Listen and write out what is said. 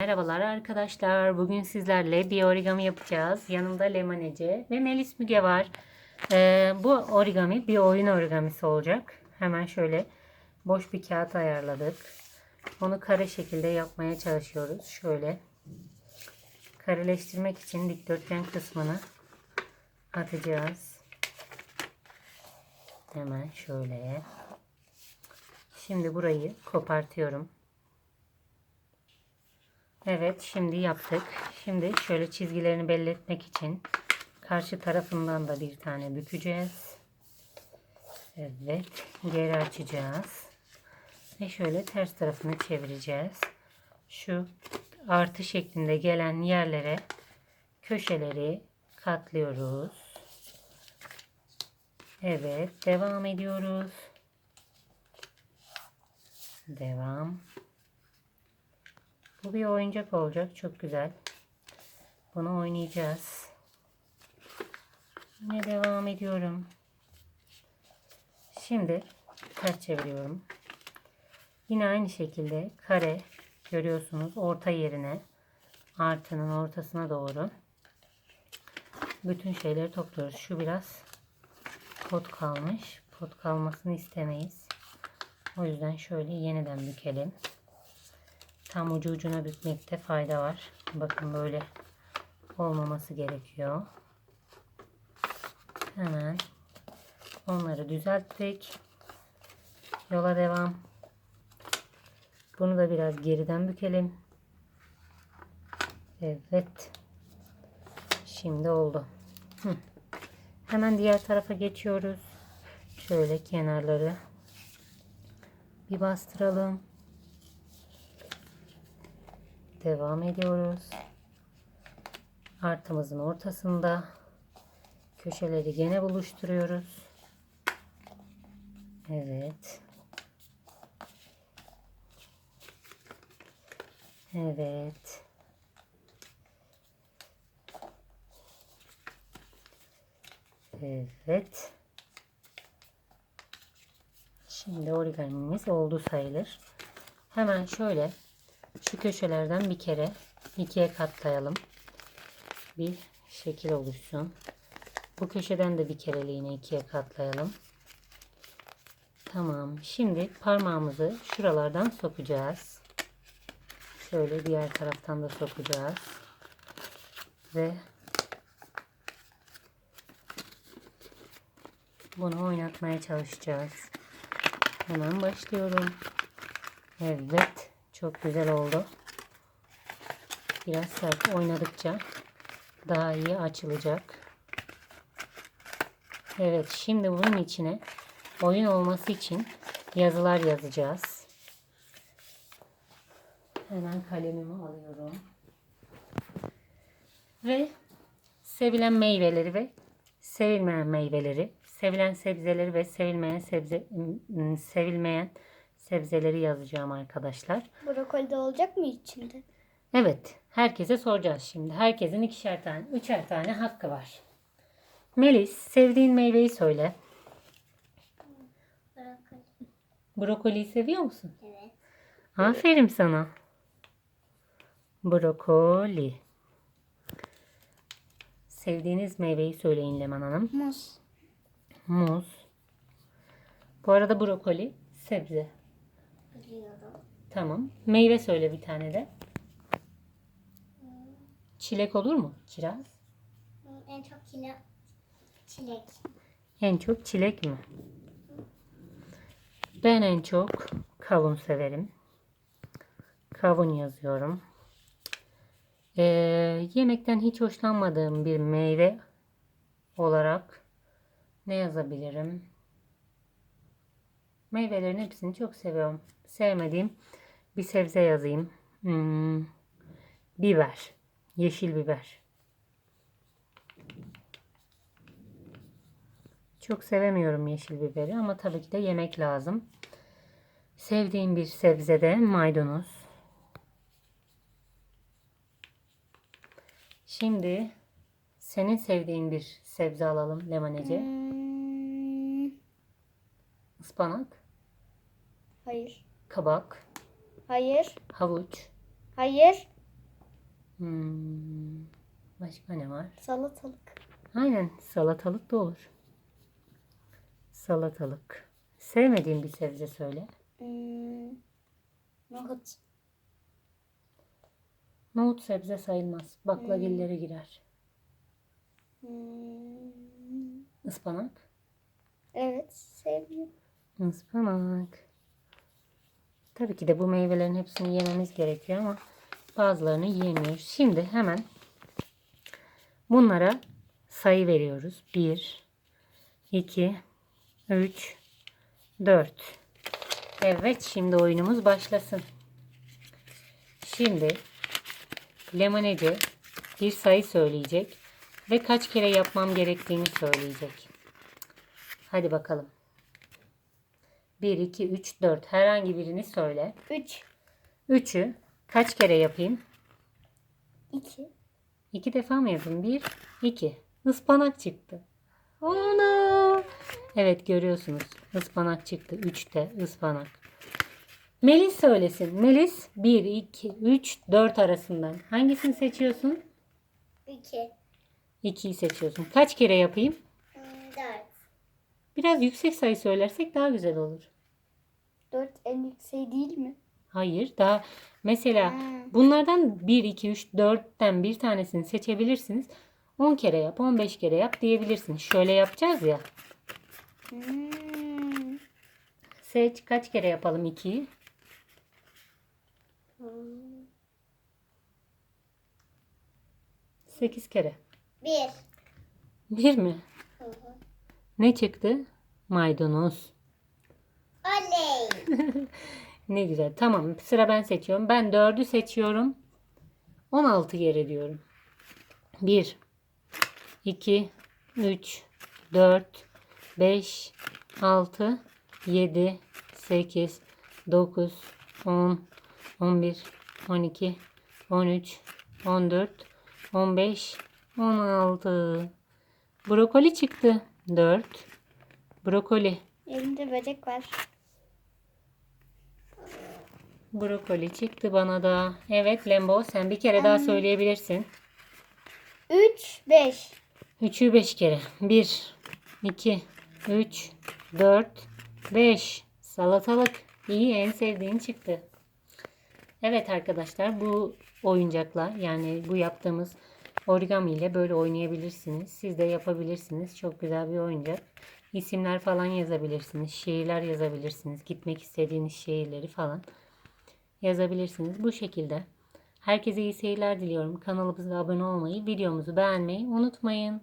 Merhabalar arkadaşlar. Bugün sizlerle bir origami yapacağız. Yanımda Lemanece ve Melis Müge var. Ee, bu origami bir oyun origamisi olacak. Hemen şöyle boş bir kağıt ayarladık. Onu kare şekilde yapmaya çalışıyoruz. Şöyle kareleştirmek için dikdörtgen kısmını atacağız. Hemen şöyle. Şimdi burayı kopartıyorum. Evet şimdi yaptık. Şimdi şöyle çizgilerini belli etmek için karşı tarafından da bir tane bükeceğiz. Evet geri açacağız. Ve şöyle ters tarafını çevireceğiz. Şu artı şeklinde gelen yerlere köşeleri katlıyoruz. Evet devam ediyoruz. Devam. Bu bir oyuncak olacak. Çok güzel. Bunu oynayacağız. Yine devam ediyorum. Şimdi ters çeviriyorum. Yine aynı şekilde kare görüyorsunuz orta yerine artının ortasına doğru bütün şeyleri topluyoruz. Şu biraz pot kalmış. Pot kalmasını istemeyiz. O yüzden şöyle yeniden bükelim. Tam ucu ucuna bükmekte fayda var. Bakın böyle olmaması gerekiyor. Hemen onları düzelttik. Yola devam. Bunu da biraz geriden bükelim. Evet. Şimdi oldu. Hı. Hemen diğer tarafa geçiyoruz. Şöyle kenarları bir bastıralım. Devam ediyoruz. Artımızın ortasında köşeleri gene buluşturuyoruz. Evet. Evet. Evet. Şimdi origamimiz oldu sayılır. Hemen şöyle şu köşelerden bir kere ikiye katlayalım. Bir şekil oluşsun. Bu köşeden de bir kereliğine ikiye katlayalım. Tamam. Şimdi parmağımızı şuralardan sokacağız. Şöyle diğer taraftan da sokacağız. Ve bunu oynatmaya çalışacağız. Hemen başlıyorum. Evet. Çok güzel oldu. Biraz sert oynadıkça daha iyi açılacak. Evet şimdi bunun içine oyun olması için yazılar yazacağız. Hemen kalemimi alıyorum. Ve sevilen meyveleri ve sevilmeyen meyveleri, sevilen sebzeleri ve sevilmeyen sebze sevilmeyen sebzeleri yazacağım arkadaşlar. Brokoli de olacak mı içinde? Evet, herkese soracağız şimdi. Herkesin ikişer tane, üçer tane hakkı var. Melis, sevdiğin meyveyi söyle. Brokoli. Brokoliyi seviyor musun? Evet. Aferin sana. Brokoli. Sevdiğiniz meyveyi söyleyin Leman Hanım. Muz. Muz. Bu arada brokoli sebze. Biliyorum. Tamam. Meyve söyle bir tane de. Çilek olur mu? Kiraz. En çok kilo çilek. En çok çilek mi? Ben en çok kavun severim. Kavun yazıyorum. Ee, yemekten hiç hoşlanmadığım bir meyve olarak ne yazabilirim? Meyvelerin hepsini çok seviyorum. Sevmediğim bir sebze yazayım. Hmm, biber. Yeşil biber. Çok sevemiyorum yeşil biberi ama tabii ki de yemek lazım. Sevdiğim bir sebze de maydanoz. Şimdi senin sevdiğin bir sebze alalım Lemanece. Hmm, Ispanak, hayır. kabak, Hayır. havuç, Hayır. Hmm, başka ne var? Salatalık. Aynen salatalık da olur. Salatalık. Sevmediğin bir sebze söyle. Hmm, nohut. Nohut sebze sayılmaz. Baklagillere girer. Hmm, Ispanak. evet sevmiyorum. Ispanak. Tabii ki de bu meyvelerin hepsini yememiz gerekiyor ama bazılarını yiyemiyoruz. Şimdi hemen bunlara sayı veriyoruz. 1, 2, 3, 4. Evet şimdi oyunumuz başlasın. Şimdi Lemoneci bir sayı söyleyecek ve kaç kere yapmam gerektiğini söyleyecek. Hadi bakalım. 1, 2, 3, 4. Herhangi birini söyle. 3, 3'ü kaç kere yapayım? 2, 2 defa mı yapayım? 1, 2. Ispanak çıktı. Ana! Evet görüyorsunuz. Ispanak çıktı. 3'te ıspanak. Melis söylesin. Melis 1, 2, 3, 4 arasından. Hangisini seçiyorsun? 2, 2'yi seçiyorsun. Kaç kere yapayım? 4. Biraz yüksek sayı söylersek daha güzel olur. 4 en yüksek değil mi? Hayır. Daha mesela Hmm. bunlardan 1, 2, 3, 4'ten bir tanesini seçebilirsiniz. 10 kere yap, 15 kere yap diyebilirsiniz. Şöyle yapacağız ya. Hmm. Seç kaç kere yapalım 2'yi? Hmm. 8 kere. 1. 1 mi? Ne çıktı? Maydanoz. Oley. Ne güzel. Tamam sıra ben seçiyorum. Ben 4'ü seçiyorum. 16 kere diyorum. 1 2 3 4 5 6 7 8 9 10 11 12 13 14 15 16 Brokoli çıktı. 4 Brokoli Elimde böcek var. Brokoli çıktı bana da. Evet Lembo sen bir kere daha söyleyebilirsin. 3, 5. 3'ü 5 kere. 1, 2, 3, 4, 5. Salatalık. İyi en sevdiğin çıktı. Evet arkadaşlar bu oyuncakla yani bu yaptığımız origami ile böyle oynayabilirsiniz. Siz de yapabilirsiniz. Çok güzel bir oyuncak. İsimler falan yazabilirsiniz. Şehirler yazabilirsiniz. Gitmek istediğiniz şehirleri falan yazabilirsiniz. Bu şekilde. Herkese iyi seyirler diliyorum. Kanalımıza abone olmayı, videomuzu beğenmeyi unutmayın.